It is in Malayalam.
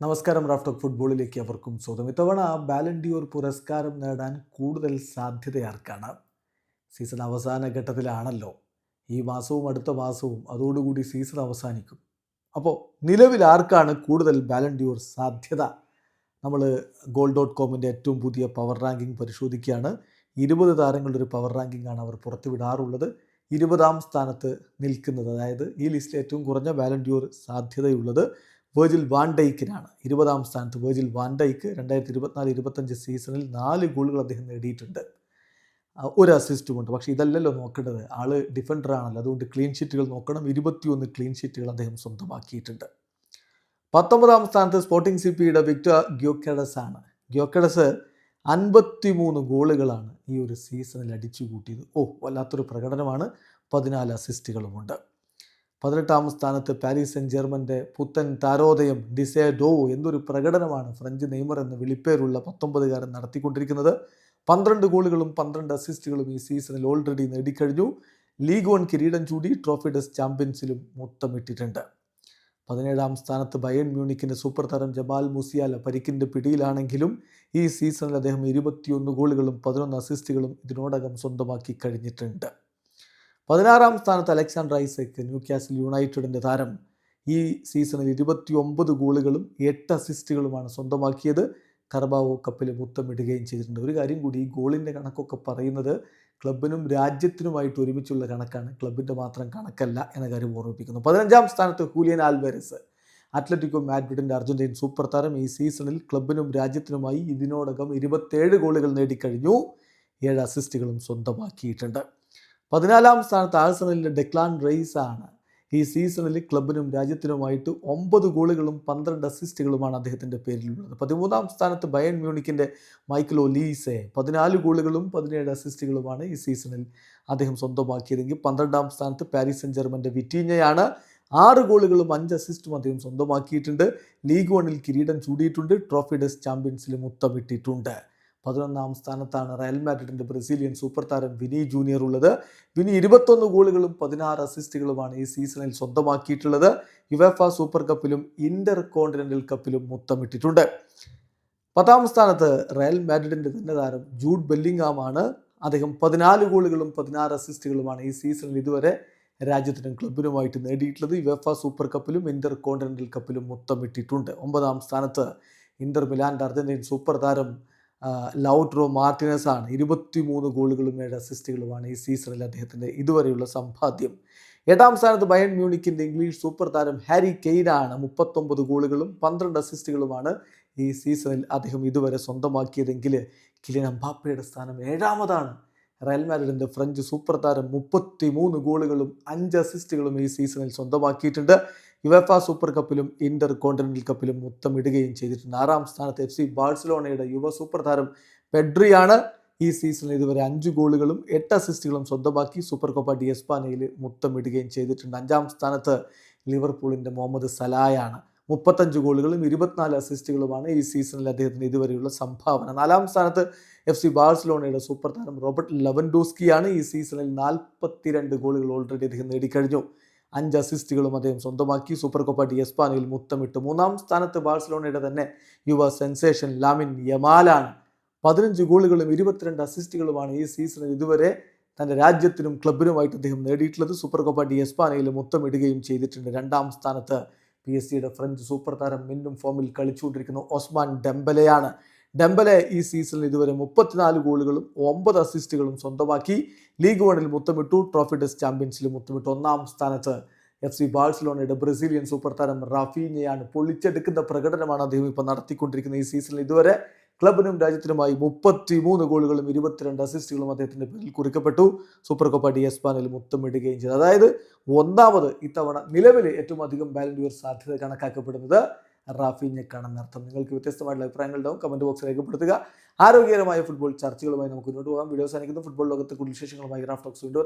നമസ്കാരം റാഫ്റ്റോക്ക് ഫുട്ബോളിലേക്ക് അവർക്കും സ്വാഗതം. ഇത്തവണ ബാലൻഡിയോർ പുരസ്കാരം നേടാൻ കൂടുതൽ സാധ്യതയാർക്കാണ് സീസൺ അവസാന ഘട്ടത്തിലാണല്ലോ. ഈ മാസവും അടുത്ത മാസവും അതോടുകൂടി സീസൺ അവസാനിക്കും. അപ്പോൾ നിലവിൽ ആർക്കാണ് കൂടുതൽ ബാലൻഡിയോർ സാധ്യത? നമ്മൾ ഗോൾ ഡോട്ട് കോമിന്റെ ഏറ്റവും പുതിയ പവർ റാങ്കിങ് പരിശോധിക്കുകയാണ്. ഇരുപത് താരങ്ങളുടെ ഒരു പവർ റാങ്കിങ് ആണ് അവർ പുറത്തുവിടാറുള്ളത്. ഇരുപതാം സ്ഥാനത്ത് നിൽക്കുന്നത്. അതായത് ഈ ലിസ്റ്റിൽ ഏറ്റവും കുറഞ്ഞ ബാലൻഡിയോർ സാധ്യതയുള്ളത് വേർജിൽ വാൻഡൈക്കിനാണ് ഇരുപതാം സ്ഥാനത്ത് വേർജിൽ വാൻഡൈക്ക് രണ്ടായിരത്തി ഇരുപത്തിനാല് ഇരുപത്തഞ്ച് സീസണിൽ നാല് ഗോളുകൾ അദ്ദേഹം നേടിയിട്ടുണ്ട്. ഒരു അസിസ്റ്റും ഉണ്ട് പക്ഷേ ഇതല്ലല്ലോ നോക്കേണ്ടത്. ആൾ ഡിഫൻഡർ ആണല്ലോ. അതുകൊണ്ട് ക്ലീൻ ഷീറ്റുകൾ നോക്കണം. ഇരുപത്തിയൊന്ന് ക്ലീൻ ഷീറ്റുകൾ അദ്ദേഹം സ്വന്തമാക്കിയിട്ടുണ്ട്. പത്തൊമ്പതാം സ്ഥാനത്ത് സ്പോർട്ടിംഗ് സി പിയുടെ വിക്ടർ ഗ്യോക്കഡസ് ആണ്. ഗ്യോക്കഡസ് അൻപത്തി മൂന്ന് ഗോളുകളാണ് ഈ ഒരു സീസണിൽ അടിച്ചു കൂട്ടിയത് ഓ വല്ലാത്തൊരു പ്രകടനമാണ്. പതിനാല് അസിസ്റ്റുകളുമുണ്ട് പതിനെട്ടാം സ്ഥാനത്ത് പാരീസ് സെൻ ജർമ്മന്റെ പുത്തൻ താരോദയം ഡിസേ ഡോ എന്നൊരു പ്രകടനമാണ് ഫ്രഞ്ച് നെയ്മർ എന്ന വിളിപ്പേരുള്ള പത്തൊമ്പതുകാരൻ നടത്തിക്കൊണ്ടിരിക്കുന്നത്. പന്ത്രണ്ട് ഗോളുകളും പന്ത്രണ്ട് അസിസ്റ്റുകളും ഈ സീസണിൽ ഓൾറെഡി നേടിക്കഴിഞ്ഞു. ലീഗ് വൺ കിരീടം ചൂടി ട്രോഫി ഡെസ് ചാമ്പ്യൻസിലും മുത്തമിട്ടിട്ടുണ്ട്. പതിനേഴാം സ്ഥാനത്ത് ബയൺ മ്യൂണിക്കിന്റെ സൂപ്പർ താരം ജമാൽ മുസിയാല പരിക്കിന്റെ പിടിയിലാണെങ്കിലും ഈ സീസണിൽ അദ്ദേഹം ഇരുപത്തിയൊന്ന് ഗോളുകളും പതിനൊന്ന് അസിസ്റ്റുകളും ഇതിനോടകം സ്വന്തമാക്കി കഴിഞ്ഞിട്ടുണ്ട്. പതിനാറാം സ്ഥാനത്ത് അലക്സാണ്ടർ ഐസക് ന്യൂ കാസിൽ യുണൈറ്റഡിന്റെ താരം. ഈ സീസണിൽ ഇരുപത്തി ഒമ്പത് ഗോളുകളും എട്ട് അസിസ്റ്റുകളുമാണ് സ്വന്തമാക്കിയത്. കർബാവോ കപ്പിൽ മുത്തമിടുകയും ചെയ്തിട്ടുണ്ട്. ഒരു കാര്യം കൂടി ഈ ഗോളിന്റെ കണക്കൊക്കെ പറയുന്നത് ക്ലബിനും രാജ്യത്തിനുമായിട്ട് ഒരുമിച്ചുള്ള കണക്കാണ്. ക്ലബിന്റെ മാത്രം കണക്കല്ല എന്ന കാര്യം ഓർമ്മിപ്പിക്കുന്നു. പതിനഞ്ചാം സ്ഥാനത്ത് ഹൂലിയൻ ആൽവെരസ് അത്ലറ്റിക്കോ മാഡ്രിഡിന്റെ അർജന്റീൻ സൂപ്പർ താരം ഈ സീസണിൽ ക്ലബിനും രാജ്യത്തിനുമായി ഇതിനോടകം ഇരുപത്തേഴ് ഗോളുകൾ നേടിക്കഴിഞ്ഞു. ഏഴ് അസിസ്റ്റുകളും സ്വന്തമാക്കിയിട്ടുണ്ട്. പതിനാലാം സ്ഥാനത്ത് ആഴ്സണലിന്റെ ഡെക്ലാൻ റെയ്സ് ആണ് ഈ സീസണിൽ ക്ലബിനും രാജ്യത്തിനുമായിട്ട് ഒമ്പത് ഗോളുകളും പന്ത്രണ്ട് അസിസ്റ്റുകളുമാണ് അദ്ദേഹത്തിന്റെ പേരിലുള്ളത്. പതിമൂന്നാം സ്ഥാനത്ത് ബയൺ മ്യൂണിക്കിന്റെ മൈക്കിൾ ഒലീസെ പതിനാല് ഗോളുകളും പതിനേഴ് അസിസ്റ്റുകളുമാണ് ഈ സീസണിൽ അദ്ദേഹം സ്വന്തമാക്കിയതെങ്കിൽ പന്ത്രണ്ടാം സ്ഥാനത്ത് പാരീസ് സെൻ ജർമ്മന്റെ വിറ്റീഞ്ഞയാണ്. ആറ് ഗോളുകളും അഞ്ച് അസിസ്റ്റും അദ്ദേഹം സ്വന്തമാക്കിയിട്ടുണ്ട്. ലീഗ് വണ്ണിൽ കിരീടം ചൂടിയിട്ടുണ്ട്. ട്രോഫി ഡെസ് ചാമ്പ്യൻസിൽ മുത്തമിട്ടിട്ടുണ്ട് പതിനൊന്നാം സ്ഥാനത്താണ് റയൽ മാഡ്രിഡിന്റെ ബ്രസീലിയൻ സൂപ്പർ താരം വിനി ജൂനിയർ ഉള്ളത്. വിനി ഇരുപത്തൊന്ന് ഗോളുകളും പതിനാറ് അസിസ്റ്റുകളുമാണ് ഈ സീസണിൽ സ്വന്തമാക്കിയിട്ടുള്ളത്. യുവേഫ സൂപ്പർ കപ്പിലും ഇന്റർ കോണ്ടിനെന്റൽ കപ്പിലും മുത്തമിട്ടിട്ടുണ്ട്. പത്താം സ്ഥാനത്ത് റയൽ മാഡ്രിഡിന്റെ തന്നെ താരം ജൂഡ് ബെല്ലിംഗാമാണ്. അദ്ദേഹം പതിനാല് ഗോളുകളും പതിനാറ് അസിസ്റ്റുകളുമാണ് ഈ സീസണിൽ ഇതുവരെ രാജ്യത്തിനും ക്ലബിനുമായിട്ട് നേടിയിട്ടുള്ളത്. യുവേഫ സൂപ്പർ കപ്പിലും ഇന്റർ കോണ്ടിനെന്റൽ കപ്പിലും മുത്തമിട്ടിട്ടുണ്ട്. ഒമ്പതാം സ്ഥാനത്ത് ഇന്റർ മിലാന്റെ അർജന്റീൻ സൂപ്പർ താരം ലൗട്രോ മാർട്ടിനസ് ആണ് ഇരുപത്തി മൂന്ന് ഗോളുകളും ഏഴ് അസിസ്റ്റുകളുമാണ് ഈ സീസണിൽ അദ്ദേഹത്തിന്റെ ഇതുവരെയുള്ള സമ്പാദ്യം. എട്ടാം സ്ഥാനത്ത് ബയൺ മ്യൂണിക്കിന്റെ ഇംഗ്ലീഷ് സൂപ്പർ താരം ഹാരി കെയ്നാണ് മുപ്പത്തൊമ്പത് ഗോളുകളും പന്ത്രണ്ട് അസിസ്റ്റുകളുമാണ് ഈ സീസണിൽ അദ്ദേഹം ഇതുവരെ സ്വന്തമാക്കിയതെങ്കിൽ കിലിൻ അംബാപ്പയുടെ സ്ഥാനം ഏഴാമതാണ്. റയൽ മാഡ്രിഡിന്റെ ഫ്രഞ്ച് സൂപ്പർ താരം മുപ്പത്തി മൂന്ന് ഗോളുകളും അഞ്ച് അസിസ്റ്റുകളും ഈ സീസണിൽ സ്വന്തമാക്കിയിട്ടുണ്ട്. യുവഫ സൂപ്പർ കപ്പിലും ഇന്റർ കോണ്ടിനെന്റൽ കപ്പിലും മുത്തമിടുകയും ചെയ്തിട്ടുണ്ട്. ആറാം സ്ഥാനത്ത് എഫ് സി ബാഴ്സലോണയുടെ യുവ സൂപ്പർ താരം പെഡ്രിയാണ് ഈ സീസണിൽ ഇതുവരെ അഞ്ച് ഗോളുകളും എട്ട് അസിസ്റ്റുകളും സ്വന്തമാക്കി സൂപ്പർ കോപ്പ ഡി എസ്പാനയിൽ മുത്തമിടുകയും ചെയ്തിട്ടുണ്ട്. അഞ്ചാം സ്ഥാനത്ത് ലിവർപൂളിന്റെ മുഹമ്മദ് സലായാണ്. മുപ്പത്തഞ്ച് ഗോളുകളും ഇരുപത്തിനാല് അസിസ്റ്റുകളുമാണ് ഈ സീസണിൽ അദ്ദേഹത്തിന് ഇതുവരെയുള്ള സംഭാവന. നാലാം സ്ഥാനത്ത് എഫ് സി ബാഴ്സലോണയുടെ സൂപ്പർ താരം റോബർട്ട് ലെവൻഡോസ്കിയാണ് ഈ സീസണിൽ നാൽപ്പത്തിരണ്ട് ഗോളുകൾ ഓൾറെഡി അദ്ദേഹം നേടിക്കഴിഞ്ഞു. അഞ്ച് അസിസ്റ്റുകളും അദ്ദേഹം സ്വന്തമാക്കി. സൂപ്പർ കോപ്പ ഡി എസ്പാനയിൽ മുത്തമിട്ടു. മൂന്നാം സ്ഥാനത്ത് ബാഴ്സലോണയുടെ തന്നെ യുവ സെൻസേഷൻ ലാമിൻ യമാലാണ്. പതിനഞ്ച് ഗോളുകളും ഇരുപത്തിരണ്ട് അസിസ്റ്റുകളുമാണ് ഈ സീസണിൽ ഇതുവരെ തന്റെ രാജ്യത്തിനും ക്ലബിനുമായിട്ട് അദ്ദേഹം നേടിയിട്ടുള്ളത്. സൂപ്പർ കോപ്പ ഡി എസ്പാനയിൽ മുത്തമിടുകയും ചെയ്തിട്ടുണ്ട്. രണ്ടാം സ്ഥാനത്ത് പി എസ് സിയുടെ ഫ്രഞ്ച് സൂപ്പർ താരം മിന്നും ഫോമിൽ കളിച്ചുകൊണ്ടിരിക്കുന്ന. ഒസ്മാൻ ഡെംബലയാണ്. ഡെംബലെ ഈ സീസണിൽ ഇതുവരെ മുപ്പത്തിനാല് ഗോളുകളും ഒമ്പത് അസിസ്റ്റുകളും സ്വന്തമാക്കി. ലീഗ് വണിൽ മുത്തമിട്ടു ട്രോഫി ടെസ്റ്റ് ചാമ്പ്യൻസിൽ മുത്തമിട്ടു. ഒന്നാം സ്ഥാനത്ത് എഫ് സി ബാഴ്സലോണയുടെ ബ്രസീലിയൻ സൂപ്പർ താരം റഫീനയാണ് പൊളിച്ചെടുക്കുന്ന പ്രകടനമാണ് അദ്ദേഹം ഇപ്പോൾ നടത്തിക്കൊണ്ടിരിക്കുന്നത് ഈ സീസണിൽ. ഇതുവരെ ക്ലബിനും രാജ്യത്തിനുമായി മുപ്പത്തി മൂന്ന് ഗോളുകളും ഇരുപത്തിരണ്ട് അസിസ്റ്റുകളും അദ്ദേഹത്തിന്റെ പേരിൽ കുറിക്കപ്പെട്ടു. സൂപ്പർ കപ്പ് ഡി എസ്പാനിൽ മുത്തമിടുകയും ചെയ്തു. അതായത് ഒന്നാമത് ഇത്തവണ നിലവിൽ ഏറ്റവും അധികം ബാലൻഡിയർ സാധ്യത കണക്കാക്കപ്പെടുന്നത് റാഫീഞ്ഞക്കാണെന്നർത്ഥം നിങ്ങൾക്ക് വ്യത്യസ്തമായിട്ടുള്ള അഭിപ്രായങ്ങളുണ്ടാവും. കമന്റ് ബോക്സിൽ രേഖപ്പെടുത്തുക. ആരോഗ്യകരമായ ഫുട്ബോൾ ചർച്ചകളുമായി നമുക്ക് മുന്നോട്ട് പോകാം. വീഡിയോ സാധിക്കുന്ന ഫുട്ബോൾ ലോകത്തെ കൂടുതൽ വിശേഷങ്ങളുമായി റാഫ് ടോക്സ് വീണ്ടും